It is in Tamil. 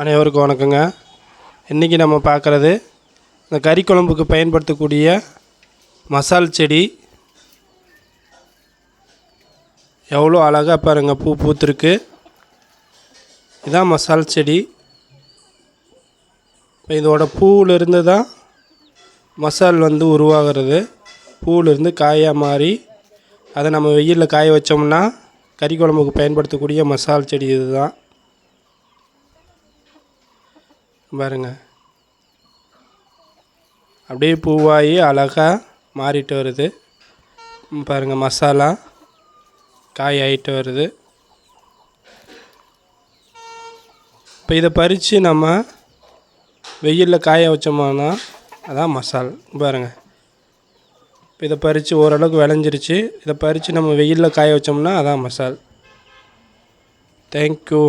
அனைவருக்கும் வணக்கங்க. இன்றைக்கி நம்ம பார்க்குறது இந்த கறி குழம்புக்கு பயன்படுத்தக்கூடிய மசால் செடி. எவ்வளோ அழகாக பாருங்கள் பூ பூத்துருக்கு. இதான் மசால் செடி. இப்போ இதோட பூவிலிருந்து தான் மசால் வந்து உருவாகிறது. பூவிலிருந்து காயாக மாறி அதை நம்ம வெயிலில் காய வச்சோம்னா கறி குழம்புக்கு பயன்படுத்தக்கூடிய மசால் செடி இதுதான். பாருங்க. அப்படியே பூவாகி அழகாக மாறிட்டு வருது. பாருங்கள் பாருங்க மசாலா காய் ஆகிட்டு வருது. இப்போ இதை பறித்து நம்ம வெயிலில் காய வச்சோம்னா அதான் மசால். பாருங்க. இப்போ இதை பறித்து ஓரளவுக்கு விளைஞ்சிருச்சு. இதை பறித்து நம்ம வெயிலில் காய வச்சோம்னா அதான் மசால். தேங்க்யூ